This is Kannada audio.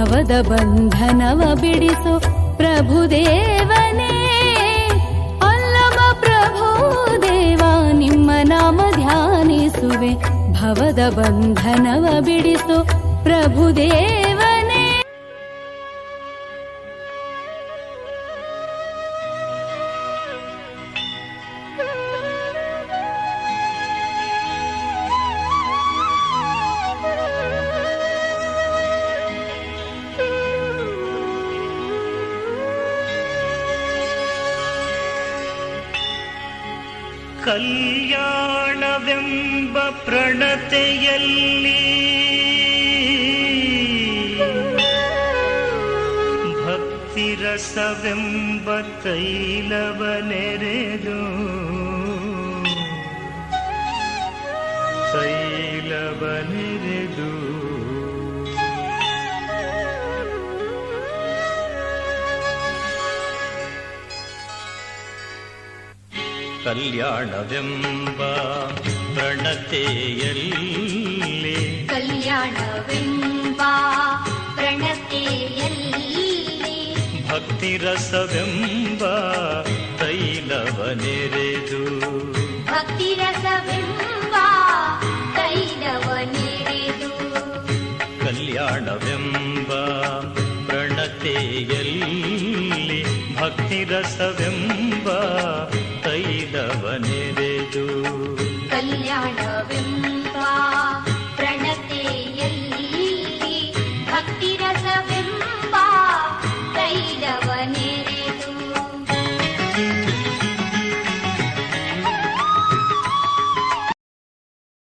ಭವದ ಬಂಧನವ ಬಿಡಿಸು ಪ್ರಭುದೇವನೇ. ಅಲ್ಲಮ ಪ್ರಭುದೇವ ನಿಮ್ಮ ನಾಮ ಧ್ಯಾನಿಸುವೆ. ಭವದ ಬಂಧನವ ಬಿಡಿಸು ಪ್ರಭುದೇವನೇ ಕಲ್ಯಾಣವೆಂಬ ಪ್ರಣತೆಯಲ್ಲಿ ಭಕ್ತಿರಸವೆಂಬ ತೈಲವ ನೆರೆದು ಕಲ್ಯಾಣವೆಂಬ ಪ್ರಣತೆಯಲ್ಲಿ. ಕಲ್ಯಾಣವೆಂಬ ಪ್ರಣತೆಯಲ್ಲಿ. ಭಕ್ತಿರಸವೆಂಬ ರಸವೆಂಬ ತೈಲವನೆರೆದು ಭಕ್ತಿರಸವೆಂಬ ರಸವೆಂಬ ನೆರೆದು. ಕಲ್ಯಾಣವೆಂಬ ಪ್ರಣತೆಯಲ್ಲಿ. ಭಕ್ತಿರಸವೆಂಬ